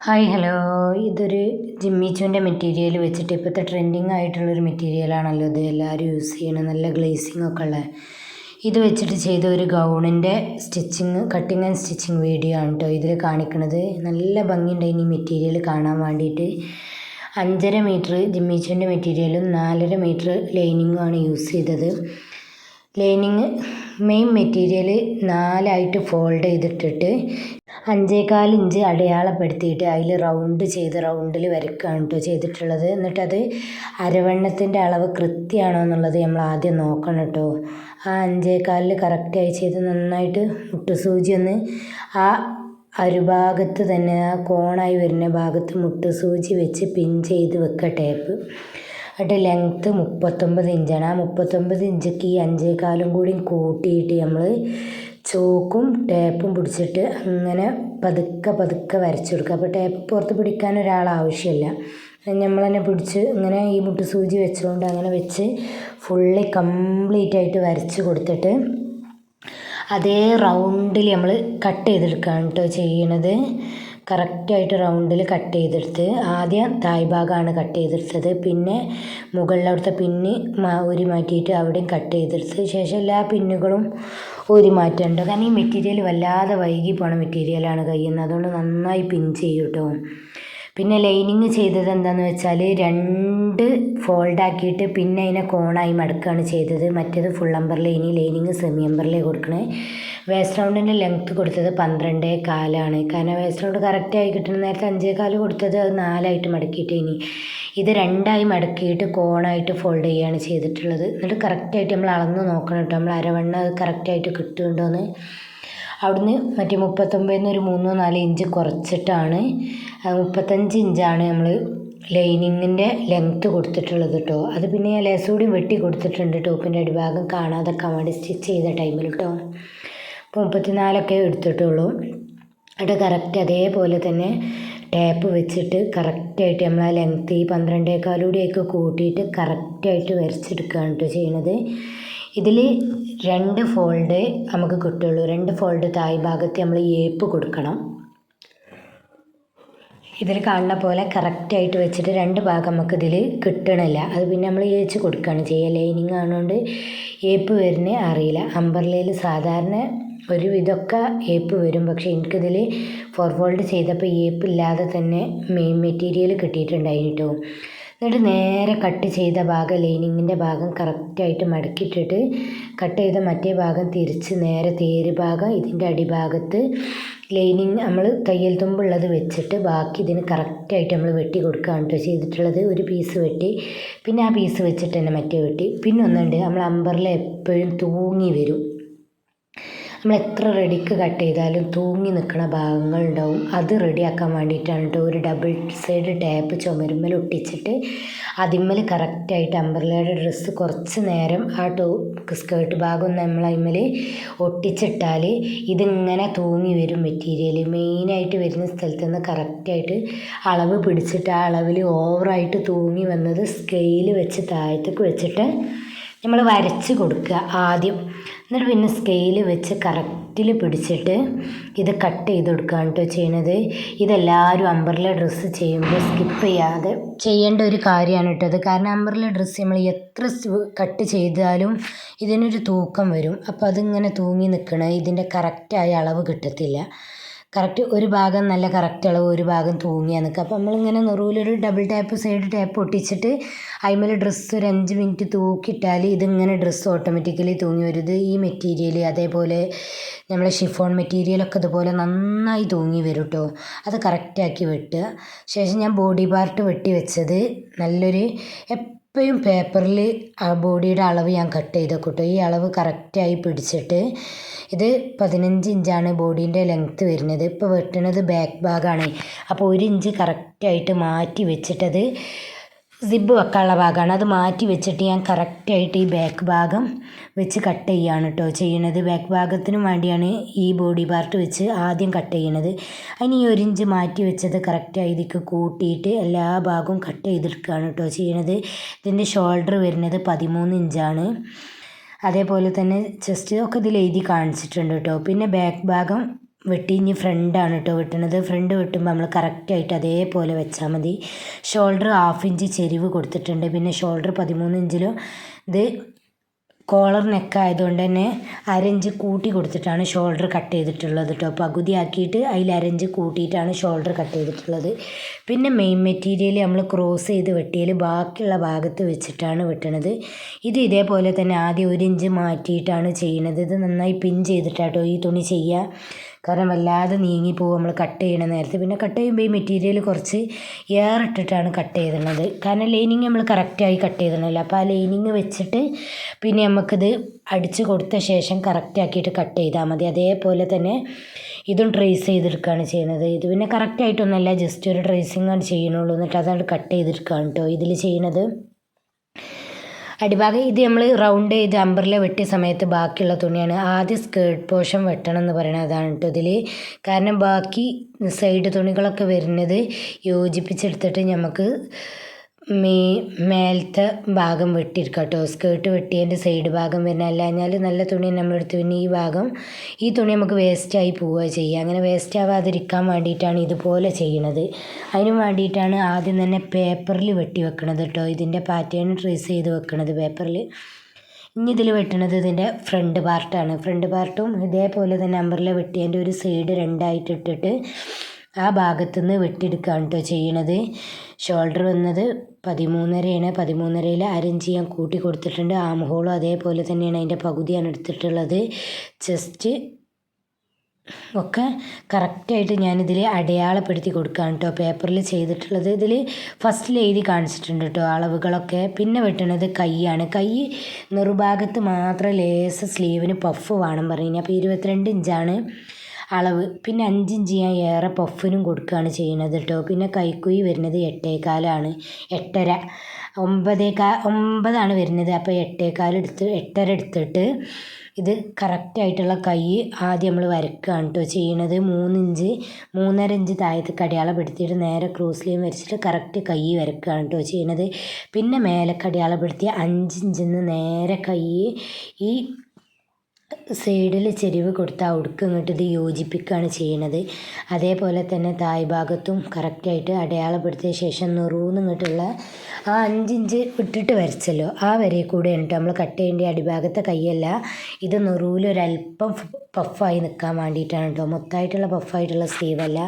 Hi hello. ഇതൊരു ജിമ്മിച്ചൂന്റെ material വെച്ചിട്ട് ഇപ്പോഴത്തെ ട്രെൻഡിങ് ആയിട്ടുള്ളൊരു മെറ്റീരിയലാണല്ലോ ഇത്. എല്ലാവരും യൂസ് ചെയ്യണ നല്ല ഗ്ലേസിംഗ് ഒക്കെ ഉള്ളത് ഇത് വെച്ചിട്ട് ചെയ്ത ഒരു ഗൗണിന്റെ stitching cutting and stitching video ആണ് കേട്ടോ ഇതിൽ കാണിക്കണത്. നല്ല ഭംഗിയുണ്ടായിന് ഈ മെറ്റീരിയൽ കാണാൻ വേണ്ടിയിട്ട്. അഞ്ചര മീറ്റർ ജിമ്മിച്ചൂന്റെ മെറ്റീരിയലും നാലര മീറ്റർ ലൈനിങ്ങും ആണ് യൂസ് ചെയ്തത്. ലൈനിങ് മെയിൻ മെറ്റീരിയൽ നാലായിട്ട് ഫോൾഡ് ചെയ്തിട്ടിട്ട് അഞ്ചേകാൽ ഇഞ്ച് അടയാളപ്പെടുത്തിയിട്ട് അതിൽ റൗണ്ട് ചെയ്ത് റൗണ്ടിൽ വരയ്ക്കുകയാണ് കേട്ടോ ചെയ്തിട്ടുള്ളത്. എന്നിട്ടത് അരവണ്ണത്തിന്റെ അളവ് കൃത്യമാണോ എന്നുള്ളത് നമ്മൾ ആദ്യം നോക്കണം കേട്ടോ ആ അഞ്ചേകാലിൽ കറക്റ്റായി ചെയ്ത് നന്നായിട്ട് മുട്ടുസൂചി ഒന്ന് ആ അരുഭാഗത്ത് തന്നെ ആ കോണായി വരുന്ന ഭാഗത്ത് മുട്ടുസൂചി വെച്ച് പിൻ ചെയ്ത് വെക്കുക ടേപ്പ് എന്നിട്ട് ലെങ്ത്ത് മുപ്പത്തൊമ്പത് ഇഞ്ചാണ്. ആ മുപ്പത്തൊമ്പത് ഇഞ്ചക്ക് ഈ അഞ്ചേകാലും കൂടി കൂട്ടിയിട്ട് നമ്മൾ ചോക്കും ടേപ്പും പിടിച്ചിട്ട് അങ്ങനെ പതുക്കെ പതുക്കെ വരച്ചു കൊടുക്കുക. അപ്പോൾ ടേപ്പ് പുറത്ത് പിടിക്കാൻ ഒരാൾ ആവശ്യമില്ല. നമ്മൾ തന്നെ പിടിച്ച് ഇങ്ങനെ ഈ മുട്ട് സൂചി വെച്ചുകൊണ്ട് അങ്ങനെ വെച്ച് ഫുള്ളി കംപ്ലീറ്റ് ആയിട്ട് വരച്ച് കൊടുത്തിട്ട് അതേ റൗണ്ടിൽ നമ്മൾ കട്ട് ചെയ്തെടുക്കുകയാണ് കേട്ടോ ചെയ്യണത്. കറക്റ്റായിട്ട് റൗണ്ടിൽ കട്ട് ചെയ്തെടുത്ത് ആദ്യം തായ് ഭാഗമാണ് കട്ട് ചെയ്തെടുത്തത്. പിന്നെ മുകളിലവിടുത്തെ പിന്ന് ഊരി മാറ്റിയിട്ട് അവിടെയും കട്ട് ചെയ്തെടുത്ത് ശേഷം എല്ലാ പിന്നുകളും ഊരി മാറ്റേണ്ട കാരണം ഈ മെറ്റീരിയൽ വല്ലാതെ വൈകി പോണ മെറ്റീരിയലാണ് കഴിയുന്നത് അതുകൊണ്ട് നന്നായി പിൻ ചെയ്യും കേട്ടോ പിന്നെ ലൈനിങ് ചെയ്തത് എന്താണെന്ന് വെച്ചാൽ രണ്ട് ഫോൾഡ് ആക്കിയിട്ട് പിന്നെ അതിനെ കോണായി മടക്കുകയാണ് ചെയ്തത്. മറ്റേത് ഫുൾ അമ്പറിലേ ഇനി ലൈനിങ് സെമി അമ്പറിലേ കൊടുക്കണേ. വേസ്റ്റ് റൗണ്ടിന്റെ ലെങ്ത്ത് കൊടുത്തത് പന്ത്രണ്ടേ കാലാണ്. കാരണം വേസ്റ്റ് റൗണ്ട് കറക്റ്റായി കിട്ടുന്ന നേരത്തെ അഞ്ചേ കാൽ കൊടുത്തത് അത് നാലായിട്ട് മടക്കിയിട്ട് ഇനി ഇത് രണ്ടായി മടക്കിയിട്ട് കോണായിട്ട് ഫോൾഡ് ചെയ്യുകയാണ് ചെയ്തിട്ടുള്ളത്. എന്നിട്ട് കറക്റ്റായിട്ട് നമ്മൾ അളന്ന് നോക്കണം കേട്ടോ. നമ്മൾ അരവണ്ണ അത് കറക്റ്റായിട്ട് കിട്ടുന്നുണ്ടോയെന്ന് അവിടുന്ന് മറ്റേ മുപ്പത്തൊമ്പതിൽ നിന്ന് ഒരു മൂന്നോ നാലോ ഇഞ്ച് കുറച്ചിട്ടാണ്. മുപ്പത്തഞ്ച് ഇഞ്ചാണ് നമ്മൾ ലൈനിങ്ങിന്റെ ലെങ്ത്ത് കൊടുത്തിട്ടുള്ളത് കേട്ടോ. അത് പിന്നെ ലേസ് കൂടി വെട്ടി കൊടുത്തിട്ടുണ്ട് ടോപ്പിന്റെ അടിഭാഗം. കാണാതെ വേണ്ടി സ്റ്റിച്ച് ചെയ്ത ടൈമിൽ കേട്ടോ. മുപ്പത്തിനാലൊക്കെ എടുത്തിട്ടുള്ളൂ. അത് കറക്റ്റ് അതേപോലെ തന്നെ ടാപ്പ് വെച്ചിട്ട് കറക്റ്റായിട്ട് നമ്മൾ ആ ലെങ്ത്ത് ഈ പന്ത്രണ്ടേക്കാലൂടെയൊക്കെ കൂട്ടിയിട്ട് കറക്റ്റായിട്ട് വരച്ചെടുക്കുകയാണ് കേട്ടോ ചെയ്യണത്. ഇതിൽ രണ്ട് ഫോൾഡ് നമുക്ക് കിട്ടുള്ളൂ. രണ്ട് ഫോൾഡ് തായ് ഭാഗത്ത് നമ്മൾ ഏപ്പ് കൊടുക്കണം. ഇതിൽ കാണുന്ന പോലെ കറക്റ്റായിട്ട് വെച്ചിട്ട് രണ്ട് ഭാഗം നമുക്ക് ഇതിൽ കിട്ടണില്ല. അത് പിന്നെ നമ്മൾ ഏച്ച് കൊടുക്കുകയാണ് ചെയ്യുക. ലൈനിങ് ആണുകൊണ്ട് ഏപ്പ് വരുന്നത് അറിയില്ല. അമ്പർലയിൽ സാധാരണ ഒരു ഇതൊക്കെ ഏപ്പ് വരും. പക്ഷേ എനിക്കിതിൽ ഫോർ ഫോൾഡ് ചെയ്തപ്പോൾ ഏപ്പ് ഇല്ലാതെ തന്നെ മെയിൻ മെറ്റീരിയൽ കിട്ടിയിട്ടുണ്ടായിരുന്നു കേട്ടോ എന്നിട്ട് നേരെ കട്ട് ചെയ്ത ഭാഗം ലൈനിങ്ങിന്റെ ഭാഗം കറക്റ്റായിട്ട് മടക്കിയിട്ടിട്ട് കട്ട് ചെയ്ത മറ്റേ ഭാഗം തിരിച്ച് നേരെ തേര് ഭാഗം ഇതിന്റെ അടിഭാഗത്ത് ലൈനിങ് നമ്മൾ തയ്യൽ തുമ്പുള്ളത് വെച്ചിട്ട് ബാക്കി ഇതിന് കറക്റ്റായിട്ട് നമ്മൾ വെട്ടി കൊടുക്കുകയാണ് കേട്ടോ ചെയ്തിട്ടുള്ളത്. ഒരു പീസ് വെട്ടി പിന്നെ ആ പീസ് വെച്ചിട്ട് തന്നെ മറ്റേ വെട്ടി. പിന്നെ ഒന്നുണ്ട് നമ്മൾ അമ്പറിൽ എപ്പോഴും തൂങ്ങി വരും. നമ്മൾ എത്ര റെഡിക്ക് കട്ട് ചെയ്താലും തൂങ്ങി നിൽക്കുന്ന ഭാഗങ്ങൾ ഉണ്ടാവും. അത് റെഡിയാക്കാൻ വേണ്ടിയിട്ടാണ് കേട്ടോ ഒരു ഡബിൾ സൈഡ് ടാപ്പ് ചുമരുമ്മൽ ഒട്ടിച്ചിട്ട് അതിമ്മൽ കറക്റ്റായിട്ട് അമ്പർലയുടെ ഡ്രസ്സ് കുറച്ച് നേരം ആ ടോ സ്കേർട്ട് ഭാഗം നമ്മൾ അതിന്മേൽ ഒട്ടിച്ചിട്ടാൽ ഇതിങ്ങനെ തൂങ്ങി വരും മെറ്റീരിയൽ മെയിനായിട്ട് വരുന്ന സ്ഥലത്ത് നിന്ന് കറക്റ്റായിട്ട് അളവ് പിടിച്ചിട്ട് ആ അളവിൽ ഓവറായിട്ട് തൂങ്ങി വന്നത് സ്കെയിൽ വെച്ച് താഴത്തേക്ക് വെച്ചിട്ട് നമ്മൾ വരച്ച് കൊടുക്കുക ആദ്യം. എന്നിട്ട് പിന്നെ സ്കെയിൽ വെച്ച് കറക്റ്റിൽ പിടിച്ചിട്ട് ഇത് കട്ട് ചെയ്ത് കൊടുക്കുകയാണ് കേട്ടോ ചെയ്യണത്. ഇതെല്ലാവരും അമ്പർല ഡ്രസ്സ് ചെയ്യുമ്പോൾ സ്കിപ്പ് ചെയ്യാതെ ചെയ്യേണ്ട ഒരു കാര്യമാണ് കേട്ടോ അത്. കാരണം അമ്പർല ഡ്രസ്സ് നമ്മൾ എത്ര കട്ട് ചെയ്താലും ഇതിനൊരു തൂക്കം വരും. അപ്പോൾ അതിങ്ങനെ തൂങ്ങി നിൽക്കണ ഇതിന്റെ കറക്റ്റായ അളവ് കിട്ടത്തില്ല. കറക്റ്റ് ഒരു ഭാഗം നല്ല കറക്റ്റ് അളവ് ഒരു ഭാഗം തൂങ്ങിയാൽ നിൽക്കുക അപ്പോൾ നമ്മളിങ്ങനെ നെറുവിലൊരു ഡബിൾ ടാപ്പ് സൈഡ് ടാപ്പ് ഒട്ടിച്ചിട്ട് അതിന്മേൽ ഡ്രസ്സ് ഒരു അഞ്ച് മിനിറ്റ് തൂക്കിയിട്ടാൽ ഇതിങ്ങനെ ഡ്രസ്സ് ഓട്ടോമാറ്റിക്കലി തൂങ്ങി വരും ഇത് ഈ മെറ്റീരിയൽ അതേപോലെ നമ്മളെ ഷിഫോൺ മെറ്റീരിയലൊക്കെ ഇതുപോലെ നന്നായി തൂങ്ങി വരും കേട്ടോ അത് കറക്റ്റാക്കി വെട്ടുക. ശേഷം ഞാൻ ബോഡി പാർട്ട് വെട്ടി വെച്ചത് നല്ലൊരു എപ്പോഴും പേപ്പറിൽ ആ ബോഡിയുടെ അളവ് ഞാൻ കട്ട് ചെയ്തേക്കും ഈ അളവ് കറക്റ്റായി പിടിച്ചിട്ട് ഇത് പതിനഞ്ച് ഇഞ്ചാണ് ബോഡീന്റെ ലെങ്ത്ത് വരുന്നത്. ഇപ്പോൾ വെട്ടണത് ബാക്ക് ഭാഗമാണ് അപ്പോൾ ഒരു ഇഞ്ച് കറക്റ്റായിട്ട് മാറ്റി വെച്ചിട്ടത് സിബ് വെക്കാനുള്ള ഭാഗമാണ്. അത് മാറ്റി വെച്ചിട്ട് ഞാൻ കറക്റ്റായിട്ട് ഈ ബാക്ക് ഭാഗം വെച്ച് കട്ട് ചെയ്യുകയാണ് കേട്ടോ ചെയ്യണത് ബാക്ക് ഭാഗത്തിനും വേണ്ടിയാണ് ഈ ബോഡി പാർട്ട് വെച്ച് ആദ്യം കട്ട് ചെയ്യണത്. അതിന് ഈ ഒരു ഇഞ്ച് മാറ്റി വെച്ചത് കറക്റ്റായി ഇതിക്ക് കൂട്ടിയിട്ട് എല്ലാ ഭാഗവും കട്ട് ചെയ്തെടുക്കുകയാണ് കേട്ടോ ചെയ്യണത്. ഇതിന്റെ ഷോൾഡർ വരുന്നത് പതിമൂന്ന് ഇഞ്ചാണ് അതേപോലെ തന്നെ ചെസ്റ്റ് ഒക്കെ ഇതിൽ എഴുതി കാണിച്ചിട്ടുണ്ട് കേട്ടോ പിന്നെ ബാക്ക് ഭാഗം വെട്ടി ഇനി ഫ്രണ്ടാണ് കേട്ടോ വെട്ടണത്. ഫ്രണ്ട് വെട്ടുമ്പോൾ നമ്മൾ കറക്റ്റായിട്ട് അതേപോലെ വെച്ചാൽ മതി. ഷോൾഡർ ഹാഫ് ഇഞ്ച് ചെരിവ് കൊടുത്തിട്ടുണ്ട്. പിന്നെ ഷോൾഡർ പതിമൂന്ന് ഇഞ്ചിലും ഇത് കോളർ നെക്ക് ആയതുകൊണ്ട് തന്നെ അരഞ്ച് കൂട്ടി കൊടുത്തിട്ടാണ് ഷോൾഡർ കട്ട് ചെയ്തിട്ടുള്ളത് കേട്ടോ പകുതിയാക്കിയിട്ട് അതിൽ അരഞ്ച് കൂട്ടിയിട്ടാണ് ഷോൾഡർ കട്ട് ചെയ്തിട്ടുള്ളത്. പിന്നെ മെയിൻ മെറ്റീരിയൽ നമ്മൾ ക്രോസ് ചെയ്ത് വെട്ടിയാൽ ബാക്കിയുള്ള ഭാഗത്ത് വെച്ചിട്ടാണ് വെട്ടണത്. ഇത് ഇതേപോലെ തന്നെ ആദ്യം ഒരു ഇഞ്ച് മാറ്റിയിട്ടാണ് ചെയ്യണത്. ഇത് നന്നായി പിൻ ചെയ്തിട്ടാട്ടോ ഈ തുണി ചെയ്യുക കാരണം വല്ലാതെ നീങ്ങിപ്പോവും നമ്മൾ കട്ട് ചെയ്യണ നേരത്ത്. പിന്നെ കട്ട് ചെയ്യുമ്പോൾ ഈ മെറ്റീരിയൽ കുറച്ച് എയർ ഇട്ടിട്ടാണ് കട്ട് ചെയ്തിട്ടുള്ളത് കാരണം ലൈനിങ് നമ്മൾ കറക്റ്റായി കട്ട് ചെയ്തിട്ടുണ്ടല്ലോ. അപ്പോൾ ആ ലൈനിങ് വെച്ചിട്ട് പിന്നെ നമുക്കിത് അടിച്ച് കൊടുത്ത ശേഷം കറക്റ്റാക്കിയിട്ട് കട്ട് ചെയ്താൽ മതി. അതേപോലെ തന്നെ ഇതും ട്രേസ് ചെയ്തെടുക്കുകയാണ് ചെയ്യുന്നത്. ഇത് പിന്നെ കറക്റ്റായിട്ടൊന്നുമല്ല ജസ്റ്റ് ഒരു ട്രേസിങ്ങാണ് ചെയ്യണുള്ളൂ എന്നിട്ട് അതാണ് കട്ട് ചെയ്തെടുക്കുകയാണ് കേട്ടോ ഇതിൽ ചെയ്യണത് അടിഭാഗം ഇത് നമ്മൾ റൗണ്ട് ചെയ്ത് അമ്പറിൽ വെട്ടിയ സമയത്ത് ബാക്കിയുള്ള തുണിയാണ് ആദ്യം സ്കേർട്ട് പോർഷൻ വെട്ടണം എന്ന് പറയുന്നത് അതാണ് കേട്ടോ ഇതിൽ കാരണം ബാക്കി സൈഡ് തുണികളൊക്കെ വരുന്നത് യോജിപ്പിച്ചെടുത്തിട്ട് നമുക്ക് മേ മേലത്തെ ഭാഗം വെട്ടിയിരിക്കുക കേട്ടോ സ്കേർട്ട് വെട്ടിയതിന്റെ സൈഡ് ഭാഗം വരുന്ന അല്ലാഞ്ഞാൽ നല്ല തുണി നമ്മളെടുത്ത് പിന്നെ ഈ ഭാഗം ഈ തുണി നമുക്ക് വേസ്റ്റായി പോവുക ചെയ്യുക. അങ്ങനെ വേസ്റ്റ് ആവാതിരിക്കാൻ വേണ്ടിയിട്ടാണ് ഇതുപോലെ ചെയ്യണത്. അതിന് വേണ്ടിയിട്ടാണ് ആദ്യം തന്നെ പേപ്പറിൽ വെട്ടി വെക്കണത് കേട്ടോ. ഇതിന്റെ പാറ്റേൺ ട്രേസ് ചെയ്ത് വെക്കണത് പേപ്പറിൽ ഇനി ഇതിൽ വെട്ടണത് ഇതിന്റെ ഫ്രണ്ട് പാർട്ടാണ് ഫ്രണ്ട് പാർട്ടും ഇതേപോലെ തന്നെ നമ്പറിൽ വെട്ടിയതിന്റെ ഒരു സൈഡ് രണ്ടായിട്ട് ഇട്ടിട്ട് ആ ഭാഗത്തുനിന്ന് വെട്ടിയെടുക്കുകയാണ് കേട്ടോ ചെയ്യണത്. ഷോൾഡർ വന്നത് പതിമൂന്നരയാണ്. പതിമൂന്നരയിൽ അരഞ്ച് ഞാൻ കൂട്ടി കൊടുത്തിട്ടുണ്ട്. ആം ഹോളും അതേപോലെ തന്നെയാണ് അതിന്റെ പകുതിയാണ് എടുത്തിട്ടുള്ളത്. ചെസ്റ്റ് ഒക്കെ കറക്റ്റായിട്ട് ഞാനിതിൽ അടയാളപ്പെടുത്തി കൊടുക്കുകയാണ് കേട്ടോ. പേപ്പറിൽ ചെയ്തിട്ടുള്ളത്. ഇതിൽ ഫസ്റ്റിൽ എഴുതി കാണിച്ചിട്ടുണ്ട് കേട്ടോ അളവുകളൊക്കെ. പിന്നെ വെട്ടണത് കൈയാണ്. കൈ നിർഭാഗത്ത് മാത്രം ലേസ് സ്ലീവിന് പഫ് വേണം പറഞ്ഞു അപ്പോൾ ഇരുപത്തിരണ്ട് ഇഞ്ചാണ്. അളവ്. പിന്നെ അഞ്ചിഞ്ച് ഞാൻ ഏറെ പഫിനും കൊടുക്കുകയാണ് ചെയ്യുന്നത് കേട്ടോ പിന്നെ കൈക്കുഴി വരുന്നത് എട്ടേകാലാണ്. എട്ടര. ഒമ്പതേകാൽ ഒമ്പതാണ് വരുന്നത്. അപ്പോൾ എട്ടേകാൽ എടുത്ത് എട്ടര എടുത്തിട്ട് ഇത് കറക്റ്റായിട്ടുള്ള കൈ ആദ്യം നമ്മൾ വരക്കുകയാണ് കേട്ടോ ചെയ്യണത് മൂന്നിഞ്ച് മൂന്നര ഇഞ്ച് താഴത്ത് കടയാളപ്പെടുത്തിയിട്ട് നേരെ ക്രോസ് ലൈൻ വരച്ചിട്ട് കറക്റ്റ് കൈ വരക്കുകയാണ് കേട്ടോ ചെയ്യണത് പിന്നെ മേലെ അടയാളപ്പെടുത്തി അഞ്ചിഞ്ചിന്ന് നേരെ കൈ ഈ സൈഡിൽ ചെരിവ് കൊടുത്ത് ആ ഉടുക്ക് ഇങ്ങോട്ട് ഇത് യോജിപ്പിക്കുകയാണ് ചെയ്യണത് അതേപോലെ തന്നെ തായ് ഭാഗത്തും കറക്റ്റായിട്ട് അടയാളപ്പെടുത്തിയ ശേഷം ഇങ്ങോട്ടുള്ള ആ അഞ്ചിഞ്ച് ഇട്ടിട്ട് വരച്ചല്ലോ. ആ വരെ കേട്ടോ നമ്മൾ കട്ട് ചെയ്യേണ്ട അടിഭാഗത്തെ കൈയല്ല. ഇത് നെറൂലൊരല്പം പഫായി നിൽക്കാൻ വേണ്ടിയിട്ടാണ് കേട്ടോ. മൊത്തമായിട്ടുള്ള പഫായിട്ടുള്ള സ്ലീവല്ല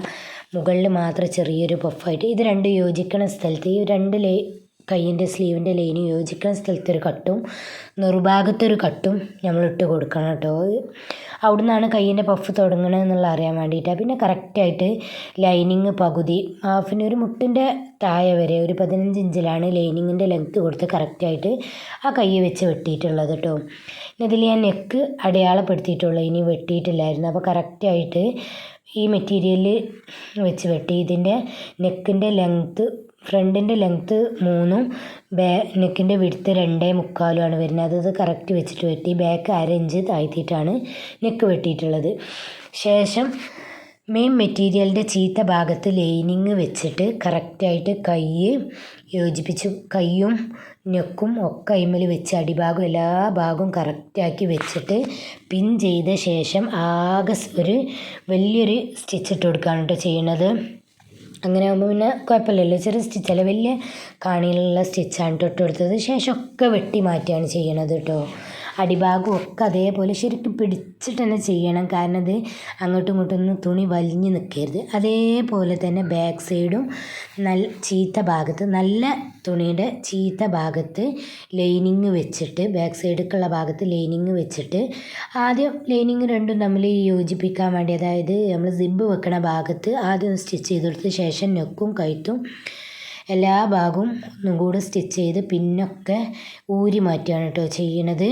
മുകളിൽ മാത്രം ചെറിയൊരു പഫായിട്ട് ഇത് രണ്ട് യോജിക്കണ സ്ഥലത്ത് ഈ രണ്ട് ലേ കയ്യിന്റെ സ്ലീവിന്റെ ലൈന് യോജിക്കുന്ന സ്ഥലത്തൊരു കട്ടും നെറുഭാഗത്തൊരു കട്ടും നമ്മൾ ഇട്ട് കൊടുക്കണം കേട്ടോ. അവിടെ നിന്നാണ് കയ്യിന്റെ പഫ് തുടങ്ങണമെന്നുള്ള അറിയാൻ വേണ്ടിയിട്ടാണ് പിന്നെ കറക്റ്റായിട്ട് ലൈനിങ് പകുതി ഹാഫിന് ഒരു മുട്ടിന്റെ താഴെ വരെ ഒരു പതിനഞ്ച് ഇഞ്ചിലാണ് ലൈനിങ്ങിന്റെ ലെങ്ത്ത് കൊടുത്ത് കറക്റ്റായിട്ട് ആ കൈ വെച്ച് വെട്ടിയിട്ടുള്ളത് കേട്ടോ. ഇതിൽ ഞാൻ നെക്ക് അടയാളപ്പെടുത്തിയിട്ടുള്ളൂ ഇനി വെട്ടിയിട്ടില്ലായിരുന്നു. അപ്പോൾ കറക്റ്റായിട്ട് ഈ മെറ്റീരിയൽ വെച്ച് വെട്ടി ഇതിന്റെ നെക്കിന്റെ ലെങ്ത്ത് ഫ്രണ്ടിന്റെ ലെങ്ത്ത് മൂന്നും ബേ നെക്കിന്റെ വിടുത്ത് രണ്ടേ മുക്കാലുമാണ് വരുന്നത്. അത് കറക്റ്റ് വെച്ചിട്ട് വെട്ടി. ബാക്ക് അര ഇഞ്ച് താഴ്ത്തിയിട്ടാണ് നെക്ക് വെട്ടിയിട്ടുള്ളത്. ശേഷം മെയിൻ മെറ്റീരിയലിന്റെ ചീത്ത ഭാഗത്ത് ലൈനിങ് വെച്ചിട്ട് കറക്റ്റായിട്ട് കൈ യോജിപ്പിച്ച് കൈയും നെക്കും ഒക്കെ അയിമൽ വെച്ച് അടിഭാഗം എല്ലാ ഭാഗവും കറക്റ്റാക്കി വെച്ചിട്ട് പിൻ ചെയ്ത ശേഷം ആകെ ഒരു വലിയൊരു സ്റ്റിച്ച് ഇട്ട് കൊടുക്കുകയാണ് ചെയ്യണത്. അങ്ങനെ ആകുമ്പോൾ പിന്നെ കുഴപ്പമില്ലല്ലോ ചെറിയ സ്റ്റിച്ചല്ല വലിയ കാണിയിലുള്ള സ്റ്റിച്ചാണ് കേട്ടോ ഇട്ട് കൊടുത്തത് ശേഷം ഒക്കെ വെട്ടി മാറ്റുകയാണ് ചെയ്യണത് കേട്ടോ അടിഭാഗം ഒക്കെ അതേപോലെ ശരിക്കും പിടിച്ചിട്ട് തന്നെ ചെയ്യണം. കാരണം ഇത് അങ്ങോട്ടും ഇങ്ങോട്ടും ഒന്നും തുണി വലിഞ്ഞ് നിൽക്കരുത് അതേപോലെ തന്നെ ബാക്ക് സൈഡും നല്ല ചീത്ത ഭാഗത്ത് നല്ല തുണിയുടെ ചീത്ത ഭാഗത്ത് ലൈനിങ് വെച്ചിട്ട് ബാക്ക് സൈഡിലേക്കുള്ള ഭാഗത്ത് ലൈനിങ് വെച്ചിട്ട് ആദ്യം ലൈനിങ് രണ്ടും തമ്മിൽ യോജിപ്പിക്കാൻ വേണ്ടി അതായത് നമ്മൾ സിബ് വെക്കണ ഭാഗത്ത് ആദ്യം സ്റ്റിച്ച് ചെയ്ത് കൊടുത്ത് ശേഷം നെക്കും കഴുത്തും എല്ലാ ഭാഗവും ഒന്നും കൂടെ സ്റ്റിച്ച് ചെയ്ത് പിന്നൊക്കെ ഊരി മാറ്റുകയാണ് കേട്ടോ ചെയ്യണത്.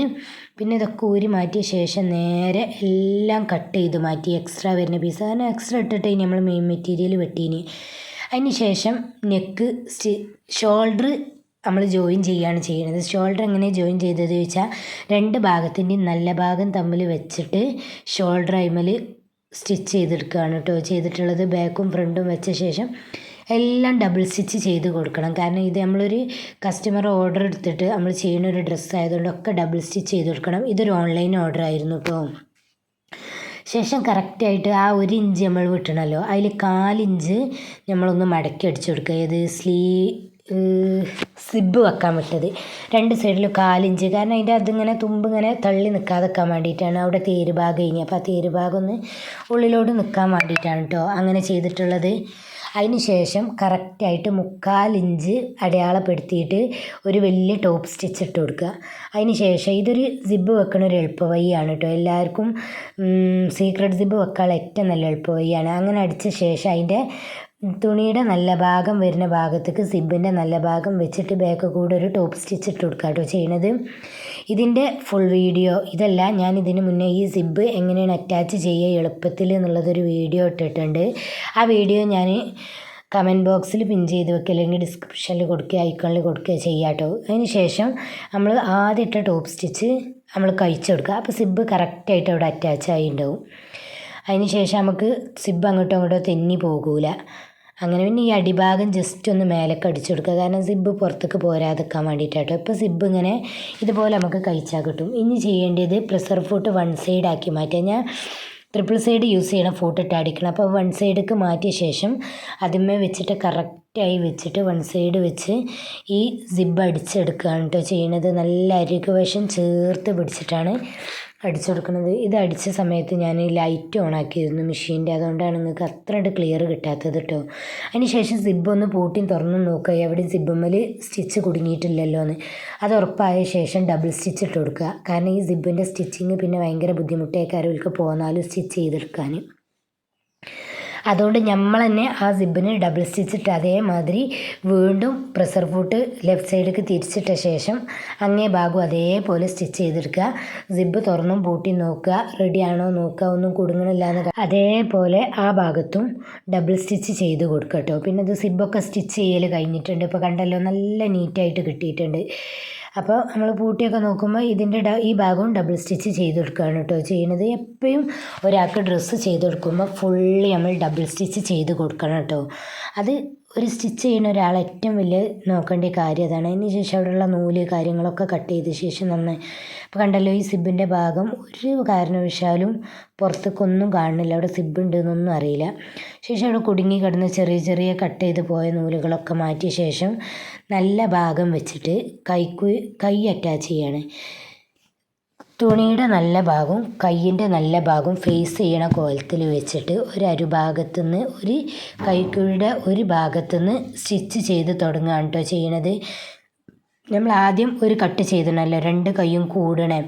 പിന്നെ ഇതൊക്കെ ഊരി മാറ്റിയ ശേഷം നേരെ എല്ലാം കട്ട് ചെയ്ത് മാറ്റി എക്സ്ട്രാ വരുന്ന പീസ് അതിന് എക്സ്ട്രാ ഇട്ടിട്ട് നമ്മൾ മെയിൻ മെറ്റീരിയൽ വെട്ടീന്. അതിന് ശേഷം നെക്ക് സ്റ്റി ഷോൾഡർ നമ്മൾ ജോയിൻ ചെയ്യുകയാണ് ചെയ്യുന്നത് ഷോൾഡർ എങ്ങനെ ജോയിൻ ചെയ്തത് ചോദിച്ചാൽ രണ്ട് ഭാഗത്തിന്റെയും നല്ല ഭാഗം തമ്മിൽ വെച്ചിട്ട് ഷോൾഡർ അയിമൽ സ്റ്റിച്ച് ചെയ്തെടുക്കുകയാണ് കേട്ടോ. ചെയ്തിട്ടുള്ളത് ബാക്കും ഫ്രണ്ടും വെച്ച ശേഷം എല്ലാം ഡബിൾ സ്റ്റിച്ച് ചെയ്ത് കൊടുക്കണം. കാരണം ഇത് നമ്മളൊരു കസ്റ്റമർ ഓർഡർ എടുത്തിട്ട് നമ്മൾ ചെയ്യുന്ന ഒരു ഡ്രസ്സ് ആയതുകൊണ്ട് ഒക്കെ ഡബിൾ സ്റ്റിച്ച് ചെയ്ത് കൊടുക്കണം. ഇതൊരു ഓൺലൈൻ ഓർഡർ ആയിരുന്നു കേട്ടോ ശേഷം കറക്റ്റായിട്ട് ആ ഒരു ഇഞ്ച് നമ്മൾ വിട്ടണമല്ലോ അതിൽ കാലിഞ്ച് നമ്മളൊന്ന് മടക്കി അടിച്ചു കൊടുക്കുക. ഏത് സ്ലീ സിബ് വെക്കാൻ വിട്ടത് രണ്ട് സൈഡിലും കാലിഞ്ച് കാരണം അതിന്റെ അതിങ്ങനെ തുമ്പ് ഇങ്ങനെ തള്ളി നിൽക്കാതെ നിൽക്കാൻ വേണ്ടിയിട്ടാണ്. അവിടെ തേരുഭാഗം കഴിഞ്ഞ്. അപ്പോൾ ആ തേരുഭാഗം ഒന്ന് ഉള്ളിലോട്ട് നിൽക്കാൻ വേണ്ടിയിട്ടാണ് കേട്ടോ അങ്ങനെ ചെയ്തിട്ടുള്ളത്. അതിന് ശേഷം കറക്റ്റായിട്ട് മുക്കാൽ ഇഞ്ച് അടയാളപ്പെടുത്തിയിട്ട് ഒരു വലിയ ടോപ്പ് സ്റ്റിച്ച് ഇട്ട് കൊടുക്കുക. അതിന് ശേഷം ഇതൊരു സിബ് വെക്കണ ഒരു എളുപ്പ വഴിയാണ് കേട്ടോ എല്ലാവർക്കും സീക്രട്ട് സിബ് വെക്കാനുള്ള ഏറ്റവും നല്ല എളുപ്പ വഴിയാണ് അങ്ങനെ അടിച്ച ശേഷം അതിന്റെ തുണിയുടെ നല്ല ഭാഗം വരുന്ന ഭാഗത്തേക്ക് സിബിന്റെ നല്ല ഭാഗം വെച്ചിട്ട് ബാക്ക് കൂടെ ഒരു ടോപ്പ് സ്റ്റിച്ച് ഇട്ട് കൊടുക്കുക കേട്ടോ ചെയ്യണത്. ഇതിന്റെ ഫുൾ വീഡിയോ ഇതല്ല ഞാൻ ഇതിന് മുന്നേ ഈ സിബ് എങ്ങനെയാണ് അറ്റാച്ച് ചെയ്യുക എളുപ്പത്തിൽ എന്നുള്ളതൊരു വീഡിയോ ഇട്ടിട്ടുണ്ട്. ആ വീഡിയോ ഞാൻ കമന്റ് ബോക്സിൽ പിൻ ചെയ്ത് വെക്കുക അല്ലെങ്കിൽ ഡിസ്ക്രിപ്ഷനിൽ കൊടുക്കുക ഐക്കണിൽ കൊടുക്കുക ചെയ്യുക കേട്ടോ അതിന് ശേഷം നമ്മൾ ആദ്യം ഇട്ട ടോപ്പ് സ്റ്റിച്ച് നമ്മൾ കഴിച്ചു കൊടുക്കുക. അപ്പോൾ സിബ് കറക്റ്റായിട്ട് അവിടെ അറ്റാച്ച് ആയി ഉണ്ടാവും. അതിന് ശേഷം നമുക്ക് സിബ് അങ്ങോട്ടും അങ്ങോട്ടോ തെന്നി പോകൂല. അങ്ങനെ പിന്നെ ഈ അടിഭാഗം ജസ്റ്റ് ഒന്ന് മേലേക്ക് അടിച്ചു കൊടുക്കുക. കാരണം സിബ്ബ് പുറത്തേക്ക് പോരാതെക്കാൻ വേണ്ടിയിട്ടാട്ടോ. ഇപ്പോൾ സിബ് ഇങ്ങനെ ഇതുപോലെ നമുക്ക് കഴിച്ചാൽ കിട്ടും. ഇനി ചെയ്യേണ്ടത് പ്രഷർ ഫുട്ട് വൺ സൈഡ് ആക്കി മാറ്റുക ഞാൻ ട്രിപ്പിൾ സൈഡ് യൂസ് ചെയ്യണം ഫുട്ട് ഇട്ട് അടിക്കണം. അപ്പോൾ വൺ സൈഡേക്ക് മാറ്റിയ ശേഷം അതിന്മേ വെച്ചിട്ട് കറക്റ്റായി വെച്ചിട്ട് വൺ സൈഡ് വെച്ച് ഈ സിബ് അടിച്ചെടുക്കുകയാണ് കേട്ടോ ചെയ്യണത്. നല്ല അരികുവശം ചേർത്ത് പിടിച്ചിട്ടാണ് അടിച്ചു കൊടുക്കുന്നത്. ഇത് അടിച്ച സമയത്ത് ഞാൻ ലൈറ്റ് ഓൺ ആക്കിയിരുന്നു മെഷീന്റെ അതുകൊണ്ടാണ് നിങ്ങൾക്ക് അത്രയായിട്ട് ക്ലിയർ കിട്ടാത്തത് കേട്ടോ അതിന് ശേഷം സിബ് ഒന്ന് പൂട്ടി തുറന്ന് നോക്കുക എവിടെയും സിബുമ്മൽ സ്റ്റിച്ച് കുടുങ്ങിയിട്ടില്ലല്ലോ എന്ന്. അത് ഉറപ്പായ ശേഷം ഡബിൾ സ്റ്റിച്ച് ഇട്ട് കൊടുക്കുക. കാരണം ഈ സിബിന്റെ സ്റ്റിച്ചിങ് പിന്നെ ഭയങ്കര ബുദ്ധിമുട്ടേക്കാരവർക്ക് പോന്നാലും സ്റ്റിച്ച് ചെയ്തെടുക്കാൻ. അതുകൊണ്ട് നമ്മൾ തന്നെ ആ സിബിന് ഡബിൾ സ്റ്റിച്ചിട്ട് അതേമാതിരി വീണ്ടും പ്രഷർ ഫൂട്ട് ലെഫ്റ്റ് സൈഡിലേക്ക് തിരിച്ചിട്ട ശേഷം അങ്ങേ ഭാഗവും അതേപോലെ സ്റ്റിച്ച് ചെയ്തെടുക്കുക. സിബ് തുറന്നും പൂട്ടി നോക്കുക. റെഡിയാണോ നോക്കുക. ഒന്നും കുടുങ്ങണില്ല എന്ന് അതേപോലെ ആ ഭാഗത്തും ഡബിൾ സ്റ്റിച്ച് ചെയ്ത് കൊടുക്കട്ടോ. കേട്ടോ പിന്നെ ഇത് സിബൊക്കെ സ്റ്റിച്ച് ചെയ്യൽ കഴിഞ്ഞിട്ടുണ്ട്. ഇപ്പോൾ കണ്ടല്ലോ നല്ല നീറ്റായിട്ട് കിട്ടിയിട്ടുണ്ട്. അപ്പോൾ നമ്മൾ പൂട്ടിയൊക്കെ നോക്കുമ്പോൾ ഇതിന്റെ ഈ ഭാഗവും ഡബിൾ സ്റ്റിച്ച് ചെയ്ത് കൊടുക്കുകയാണ് കേട്ടോ ചെയ്യുന്നത്. എപ്പോഴും ഒരാൾക്ക് ഡ്രസ്സ് ചെയ്ത് കൊടുക്കുമ്പോൾ ഫുള്ളി നമ്മൾ ഡബിൾ സ്റ്റിച്ച് ചെയ്ത് കൊടുക്കണം കേട്ടോ. അത് ഒരു സ്റ്റിച്ച് ചെയ്യുന്ന ഒരാൾ ഏറ്റവും വലിയ നോക്കേണ്ട കാര്യം അതാണ്. അതിന് ശേഷം അവിടെയുള്ള നൂൽ കാര്യങ്ങളൊക്കെ കട്ട് ചെയ്ത ശേഷം നന്നായി. ഇപ്പോൾ കണ്ടല്ലോ ഈ സിബിന്റെ ഭാഗം ഒരു കാരണവശാലും പുറത്തേക്കൊന്നും കാണുന്നില്ല. അവിടെ സിബ് ഉണ്ട് എന്നൊന്നും അറിയില്ല. ശേഷം അവിടെ കുടുങ്ങി കിടന്ന് ചെറിയ ചെറിയ കട്ട് ചെയ്ത് പോയ നൂലുകളൊക്കെ മാറ്റിയ ശേഷം നല്ല ഭാഗം വെച്ചിട്ട് കൈക്കു കൈ അറ്റാച്ച് ചെയ്യാണ്. തുണിയുടെ നല്ല ഭാഗവും കയ്യിന്റെ നല്ല ഭാഗവും ഫേസ് ചെയ്യണ കോലത്തിൽ വെച്ചിട്ട് ഒരു അരുഭാഗത്തു നിന്ന് ഒരു കൈക്കുഴിയുടെ ഒരു ഭാഗത്തു നിന്ന് സ്റ്റിച്ച് ചെയ്ത് തുടങ്ങുകയാണ് കേട്ടോ ചെയ്യണത്. നമ്മൾ ആദ്യം ഒരു കട്ട് ചെയ്തിടണമല്ലോ രണ്ട് കൈയും കൂടണേ.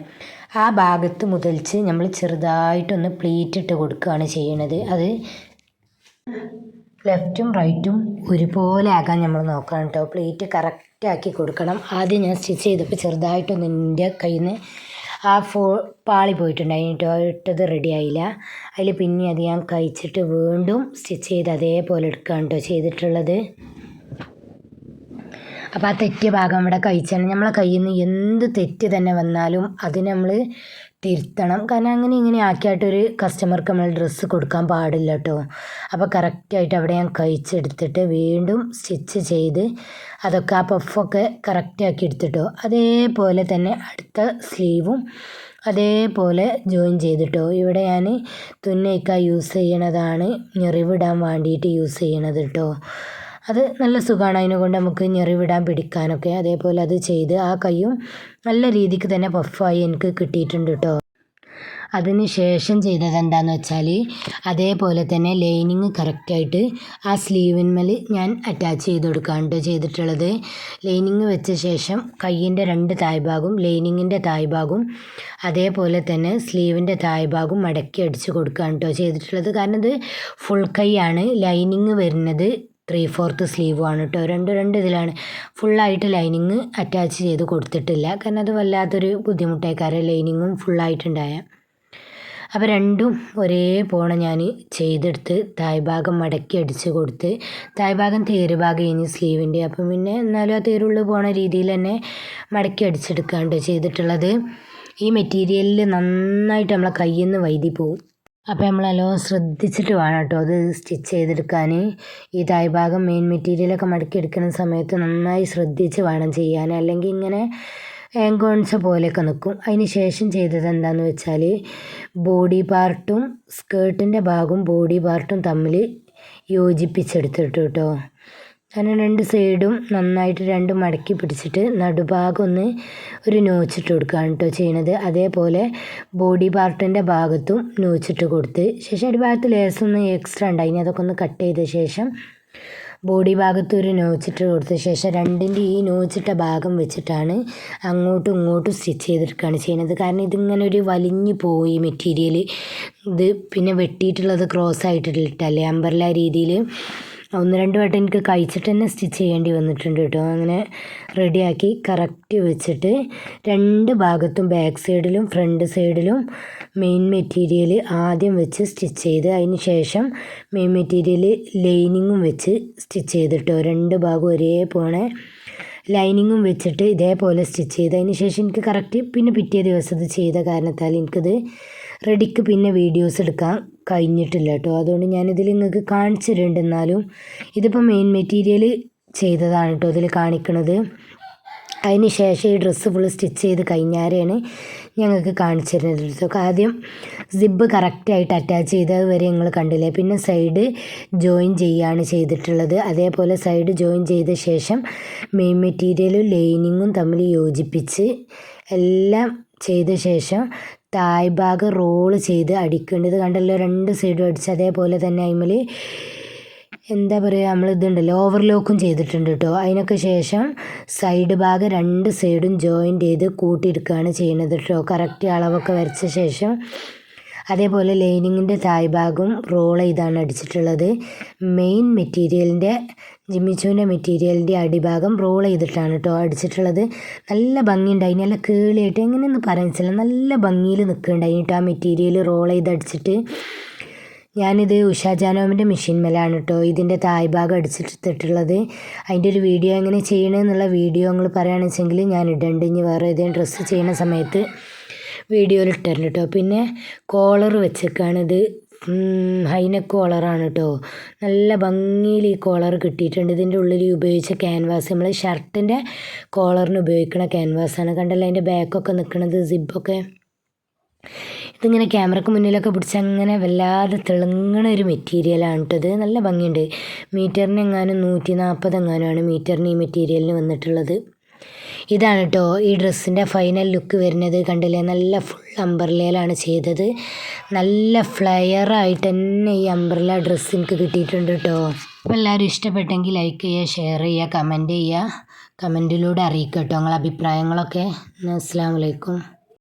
ആ ഭാഗത്ത് മുതൽച്ച് നമ്മൾ ചെറുതായിട്ടൊന്ന് പ്ലീറ്റ് ഇട്ട് കൊടുക്കുകയാണ് ചെയ്യണത്. അത് ലെഫ്റ്റും റൈറ്റും ഒരുപോലെ ആകാൻ നമ്മൾ നോക്കണം കേട്ടോ. പ്ലേറ്റ് കറക്റ്റ് ആക്കി കൊടുക്കണം. ആദ്യം ഞാൻ സ്റ്റിച്ച് ചെയ്തപ്പോൾ ചെറുതായിട്ടൊന്ന് എന്റെ കയ്യിൽ നിന്ന് ആ ഫോ പാളി പോയിട്ടുണ്ടായിരുന്നു കേട്ടോ ഇട്ടത് റെഡി ആയില്ല. അതിൽ പിന്നെ അത് ഞാൻ കഴിച്ചിട്ട് വീണ്ടും സ്റ്റിച്ച് ചെയ്ത് അതേപോലെ എടുക്കുകയാണ് കേട്ടോ ചെയ്തിട്ടുള്ളത്. അപ്പോൾ ആ തെറ്റിയ ഭാഗം ഇവിടെ കഴിച്ചാണ്. നമ്മളെ കയ്യിൽ നിന്ന് എന്ത് തെറ്റ് തന്നെ വന്നാലും അത് നമ്മൾ തിരുത്തണം. കാരണം അങ്ങനെ ഇങ്ങനെ ആക്കിയിട്ടൊരു കസ്റ്റമർക്ക് നമ്മൾ ഡ്രസ്സ് കൊടുക്കാൻ പാടില്ല കേട്ടോ അപ്പോൾ കറക്റ്റായിട്ട് അവിടെ ഞാൻ കഴിച്ചെടുത്തിട്ട് വീണ്ടും സ്റ്റിച്ച് ചെയ്ത് അതൊക്കെ ആ പഫൊക്കെ കറക്റ്റാക്കി എടുത്തിട്ടോ. അതേപോലെ തന്നെ അടുത്ത സ്ലീവും അതേപോലെ ജോയിൻ ചെയ്തിട്ടോ. ഇവിടെ ഞാൻ തുന്നയിക്ക യൂസ് ചെയ്യണതാണ് ഞെറിവിടാൻ വേണ്ടിയിട്ട് യൂസ് ചെയ്യണത് കേട്ടോ അത് നല്ല സുഖമാണ് അതിനെ കൊണ്ട് നമുക്ക് ഞെറിവിടാൻ പിടിക്കാനൊക്കെ. അതേപോലെ അത് ചെയ്ത് ആ കയ്യും നല്ല രീതിക്ക് തന്നെ പഫായി എനിക്ക് കിട്ടിയിട്ടുണ്ട് കേട്ടോ. അതിന് ശേഷം ചെയ്തത് എന്താണെന്ന് വെച്ചാൽ അതേപോലെ തന്നെ ലൈനിങ് കറക്റ്റായിട്ട് ആ സ്ലീവിന്മേൽ ഞാൻ അറ്റാച്ച് ചെയ്ത് കൊടുക്കുകയാണ് ചെയ്തിട്ടുള്ളത്. ലൈനിങ് വെച്ച ശേഷം കയ്യിന്റെ രണ്ട് തായ്ഭാഗവും ലൈനിങ്ങിന്റെ തായ്ഭാഗവും അതേപോലെ തന്നെ സ്ലീവിന്റെ തായ്ഭാഗവും മടക്കി അടിച്ച് കൊടുക്കുകയാണ് കേട്ടോ ചെയ്തിട്ടുള്ളത്. കാരണം ഇത് ഫുൾ കൈയാണ്. ലൈനിങ് വരുന്നത് ത്രീ ഫോർത്ത് സ്ലീവുമാണ് കേട്ടോ രണ്ട് രണ്ട് ഇതിലാണ്. ഫുള്ളായിട്ട് ലൈനിങ് അറ്റാച്ച് ചെയ്ത് കൊടുത്തിട്ടില്ല. കാരണം അത് വല്ലാത്തൊരു ബുദ്ധിമുട്ടേക്കാരം ലൈനിങ്ങും ഫുള്ളായിട്ടുണ്ടായ അപ്പോൾ രണ്ടും ഒരേ പോണ ഞാൻ ചെയ്തെടുത്ത് തായ്ഭാഗം മടക്കി അടിച്ച് കൊടുത്ത് തായ്ഭാഗം തേര് ഭാഗം ഇനി സ്ലീവിന്റെ അപ്പം പിന്നെ എന്നാലും ആ തേരുള്ളിൽ പോണ രീതിയിൽ തന്നെ മടക്കി അടിച്ചെടുക്കാണ്ട് ചെയ്തിട്ടുള്ളത്. ഈ മെറ്റീരിയലിൽ നന്നായിട്ട് നമ്മളെ കയ്യിൽ നിന്ന് വൈദ്യ പോവും. അപ്പോൾ നമ്മൾ അലോ ശ്രദ്ധിച്ചിട്ട് വേണം കേട്ടോ അത് സ്റ്റിച്ച് ചെയ്തെടുക്കാൻ ഈ തായ്ഭാഗം മെയിൻ മെറ്റീരിയലൊക്കെ മടക്കി എടുക്കുന്ന സമയത്ത് നന്നായി ശ്രദ്ധിച്ച് വേണം ചെയ്യാൻ അല്ലെങ്കിൽ ഇങ്ങനെ ഏങ്കോൺസ പോലെയൊക്കെ നിൽക്കും അതിന് ശേഷം ചെയ്തത് എന്താണെന്ന് വെച്ചാൽ ബോഡി പാർട്ടും സ്കേർട്ടിന്റെ ഭാഗവും ബോഡി പാർട്ടും തമ്മിൽ യോജിപ്പിച്ചെടുത്തിട്ടു കേട്ടോ അങ്ങനെ രണ്ട് സൈഡും നന്നായിട്ട് രണ്ട് മടക്കി പിടിച്ചിട്ട് നടുഭാഗം ഒന്ന് ഒരു നോച്ചിട്ട് കൊടുക്കുകയാണ് കേട്ടോ ചെയ്യണത്. അതേപോലെ ബോഡി പാർട്ടിന്റെ ഭാഗത്തും നോച്ചിട്ട് കൊടുത്ത് ശേഷം അടിഭാഗത്ത് ലേസൊന്ന് എക്സ്ട്രാ ഉണ്ടായിനി. അതൊക്കെ ഒന്ന് കട്ട് ചെയ്ത ശേഷം ബോഡി ഭാഗത്ത് ഒരു നോച്ചിട്ട് കൊടുത്ത ശേഷം രണ്ടിന്റെ ഈ നോച്ചിട്ട ഭാഗം വെച്ചിട്ടാണ് അങ്ങോട്ടും ഇങ്ങോട്ടും സ്റ്റിച്ച് ചെയ്തെടുക്കുകയാണ് ചെയ്യുന്നത് കാരണം ഇതിങ്ങനെ ഒരു വലിഞ്ഞു പോയി മെറ്റീരിയൽ ഇത് പിന്നെ വെട്ടിയിട്ടുള്ളത് ക്രോസ് ആയിട്ടിട്ടല്ലേ അമ്പർല രീതിയിൽ ഒന്ന് രണ്ട് വട്ടം എനിക്ക് കഴിച്ചിട്ട് തന്നെ സ്റ്റിച്ച് ചെയ്യേണ്ടി വന്നിട്ടുണ്ട് കേട്ടോ. അങ്ങനെ റെഡിയാക്കി കറക്റ്റ് വെച്ചിട്ട് രണ്ട് ഭാഗത്തും ബാക്ക് സൈഡിലും ഫ്രണ്ട് സൈഡിലും മെയിൻ മെറ്റീരിയൽ ആദ്യം വെച്ച് സ്റ്റിച്ച് ചെയ്ത് അതിന് ശേഷം മെയിൻ മെറ്റീരിയൽ ലൈനിങ്ങും വെച്ച് സ്റ്റിച്ച് ചെയ്തിട്ടോ രണ്ട് ഭാഗം ഒരേ പോണേ ലൈനിങ്ങും വെച്ചിട്ട് ഇതേപോലെ സ്റ്റിച്ച് ചെയ്ത് അതിന് ശേഷം എനിക്ക് കറക്റ്റ് പിന്നെ പിറ്റേ ദിവസം ഇത് ചെയ്ത കാരണത്താൽ എനിക്കത് റെഡിക്ക് പിന്നെ വീഡിയോസ് എടുക്കാൻ കഴിഞ്ഞിട്ടില്ല കേട്ടോ അതുകൊണ്ട് ഞാനിതിൽ നിങ്ങൾക്ക് കാണിച്ചിട്ടുണ്ട് എന്നാലും ഇതിപ്പോൾ മെയിൻ മെറ്റീരിയൽ ചെയ്തതാണ് കേട്ടോ ഇതിൽ കാണിക്കണത്. അതിന് ശേഷം ഈ ഡ്രസ്സ് ഫുൾ സ്റ്റിച്ച് ചെയ്ത് കഴിഞ്ഞാരെയാണ് ഞങ്ങൾക്ക് കാണിച്ചു തരുന്നത് ആദ്യം സിബ് കറക്റ്റായിട്ട് അറ്റാച്ച് ചെയ്തത് വരെ ഞങ്ങൾ കണ്ടില്ലേ? പിന്നെ സൈഡ് ജോയിൻ ചെയ്യുകയാണ് ചെയ്തിട്ടുള്ളത്. അതേപോലെ സൈഡ് ജോയിൻ ചെയ്ത ശേഷം മെയിൻ മെറ്റീരിയലും ലൈനിങ്ങും തമ്മിൽ യോജിപ്പിച്ച് എല്ലാം ചെയ്ത ശേഷം താഴ്ഭാഗം റോൾ ചെയ്ത് അടിക്കേണ്ടത്. കണ്ടല്ലോ രണ്ട് സൈഡും അടിച്ച് അതേപോലെ തന്നെ അതിമേൽ എന്താ പറയുക നമ്മൾ ഇതുണ്ടല്ലോ ഓവർലോക്കും ചെയ്തിട്ടുണ്ട് കേട്ടോ അതിനൊക്കെ ശേഷം സൈഡ് ഭാഗം രണ്ട് സൈഡും ജോയിന്റ് ചെയ്ത് കൂട്ടിയെടുക്കുകയാണ് ചെയ്യുന്നത് കേട്ടോ കറക്റ്റ് അളവൊക്കെ വരച്ച ശേഷം അതേപോലെ ലൈനിങ്ങിന്റെ താഴ്ഭാഗം റോൾ ചെയ്താണ് അടിച്ചിട്ടുള്ളത്. മെയിൻ മെറ്റീരിയലിന്റെ ജിമ്മിച്ചുവിന്റെ മെറ്റീരിയലിന്റെ അടിഭാഗം റോൾ ചെയ്തിട്ടാണ് കേട്ടോ അടിച്ചിട്ടുള്ളത്. നല്ല ഭംഗിയുണ്ടായി നല്ല കേളിയായിട്ട് എങ്ങനെയൊന്നും പറയാൻ നല്ല ഭംഗിയിൽ നിൽക്കുന്നുണ്ടായി കേട്ടോ ആ മെറ്റീരിയൽ റോൾ ചെയ്ത് അടിച്ചിട്ട്. ഞാനിത് ഉഷാ ജാനോമിന്റെ മെഷീൻ മേലാണ് കേട്ടോ ഇതിന്റെ തായ്ഭാഗം അടിച്ചിട്ടിട്ടുള്ളത്. അതിന്റെ ഒരു വീഡിയോ എങ്ങനെ ചെയ്യണമെന്നുള്ള വീഡിയോ നിങ്ങൾ പറയുകയാണെന്ന് വെച്ചെങ്കിൽ ഞാൻ ഇടണ്ട്. ഇനി വേറെ ഏതെങ്കിലും ഡ്രസ്സ് ചെയ്യുന്ന സമയത്ത് വീഡിയോയിൽ ഇട്ടിട്ടുണ്ട് കേട്ടോ. പിന്നെ കോളർ വെച്ചേക്കാണിത്. ഹൈനെക്ക് കോളറാണ് കേട്ടോ. നല്ല ഭംഗിയിൽ ഈ കോളർ കിട്ടിയിട്ടുണ്ട്. ഇതിന്റെ ഉള്ളിൽ ഉപയോഗിച്ച ക്യാൻവാസ് നമ്മൾ ഷർട്ടിന്റെ കോളറിന് ഉപയോഗിക്കുന്ന ക്യാൻവാസാണ് കണ്ടല്ലോ അതിന്റെ ബാക്കൊക്കെ നിൽക്കുന്നത് സിബൊക്കെ ഇതിങ്ങനെ ക്യാമറക്ക് മുന്നിലൊക്കെ പിടിച്ച് അങ്ങനെ വല്ലാതെ തിളങ്ങണ ഒരു മെറ്റീരിയലാണ് കേട്ടത് നല്ല ഭംഗിയുണ്ട്. മീറ്ററിന് എങ്ങാനും നൂറ്റി നാൽപ്പത് എങ്ങാനുമാണ് മീറ്ററിന് ഈ മെറ്റീരിയലിന് വന്നിട്ടുള്ളത്. ഇതാണ് കേട്ടോ ഈ ഡ്രസ്സിന്റെ ഫൈനൽ ലുക്ക് വരുന്നത്. കണ്ടില്ലേ? നല്ല ഫുൾ അമ്പർലയിലാണ് ചെയ്തത്. നല്ല ഫ്ലെയറായിട്ട് തന്നെ ഈ അമ്പർല ഡ്രസ്സ് എനിക്ക് കിട്ടിയിട്ടുണ്ട് കേട്ടോ അപ്പോൾ എല്ലാവരും ഇഷ്ടപ്പെട്ടെങ്കിൽ ലൈക്ക് ചെയ്യുക ഷെയർ ചെയ്യുക കമന്റ് ചെയ്യുക. കമന്റിലൂടെ അറിയിക്കുക കേട്ടോ നിങ്ങളെ അഭിപ്രായങ്ങളൊക്കെ. അസ്സാം വലൈക്കും